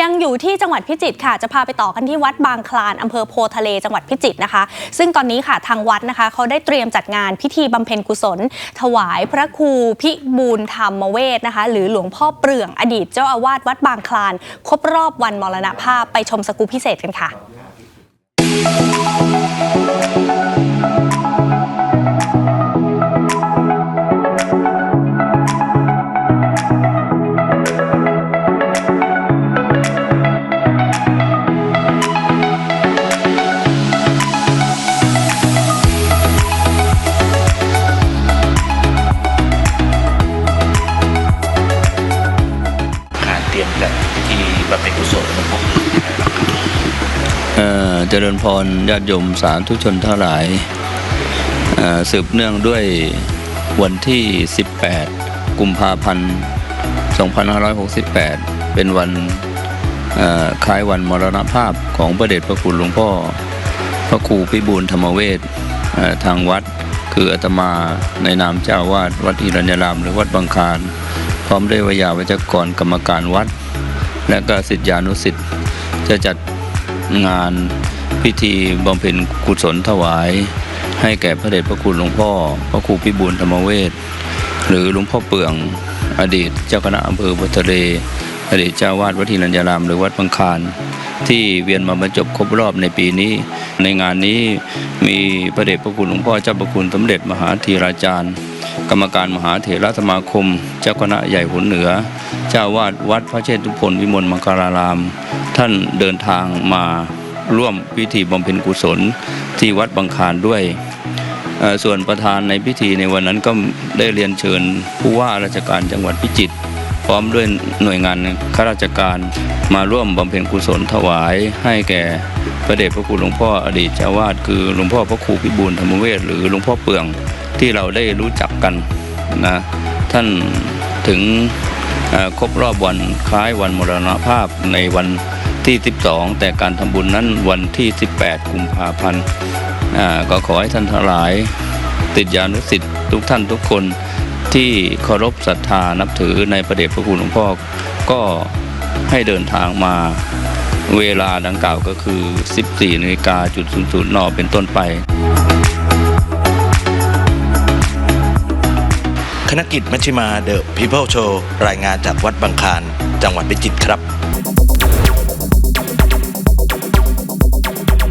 ยังอยู่ที่จังหวัดพิจิตรค่ะ จะพาไปต่อกันที่วัดบางคลานอำเภอโพทะเลจังหวัดพิจิตรนะคะ ซึ่งตอนนี้ค่ะทางวัดนะคะเขาได้เตรียมจัดงานพิธีบำเพ็ญกุศล ถวายพระครูพิบูลธรรมเวทนะคะ หรือหลวงพ่อเปลืองอดีตเจ้าอาวาสวัดบางคลาน ครบรอบวันมรณภาพไปชมสกูปพิเศษกันค่ะ บำเพ็ญกุศลเอ่อเจริญพรญาติโยมสาธุชนทั้งหลายสืบเนื่องด้วยวันที่ 18 กุมภาพันธ์ 2568 เป็นวันคล้ายวันมรณภาพของพระเดชพระคุณหลวงพ่อ พระครูพิบูลธรรมเวชเอ่อทางวัดคืออาตมาในนามเจ้าวาดวัดอิรัญญารามหรือวัดบางคานพร้อมด้วยวิยาวัจกรกรรมการวัด และก็สิทธิานุสิทธิ์จะจัดงานพิธีบำเพ็ญกุศลถวาย ให้แก่พระเดชพระคุณหลวงพ่อ พระครูพิบูลธรรมเวชหรือหลวงพ่อเปือง อดีตเจ้าคณะอำเภอพุทะเลอดีตเจ้าวาดวัดทินัญญาราม หรือวัดบางคานที่เวียนมาบรรจบครบรอบในปีนี้ ในงานนี้มีพระเดชพระคุณหลวงพ่อเจ้าพระคุณสมเด็จมหาธีราจารย์ กรรมการมหาเถรสมาคม เจ้าคณะใหญ่หุนเหนือ เจ้าวาดวัดพระเชตุพนวิมลมังคลาราม ท่านเดินทางมาร่วมพิธีบำเพ็ญกุศลที่วัดบางคานด้วยส่วนประธานในพิธีในวันนั้นก็ได้เรียนเชิญผู้ว่าราชการจังหวัดพิจิตรพร้อมด้วยหน่วยงานข้าราชการมาร่วมบำเพ็ญกุศลถวายให้แก่พระเดชพระคุณหลวงพ่ออดีตเจ้าวาดคือหลวงพ่อพระครูพิบูลธรรมเวชหรือหลวงพ่อเปือง ที่เราได้รู้จักกันนะท่านถึงครบรอบวันคล้ายวันมรณภาพในวันที่ 12 แต่การทำบุญนั้นวันที่ 18 กุมภาพันธ์ก็ขอให้ท่านทั้งหลาย ติดยานุสิทธิ์ทุกท่านทุกคนที่เคารพศรัทธานับถือในประเดชพระคุณหลวงพ่อก็ให้เดินทางมาเวลาดังกล่าวก็คือ 14นาฬิกาจุด00นเป็นต้นไป คณะกิจมัชิมาเดอะพีเพิลโชว์รายงานจากวัดบางคารจังหวัดพิจิตรครับ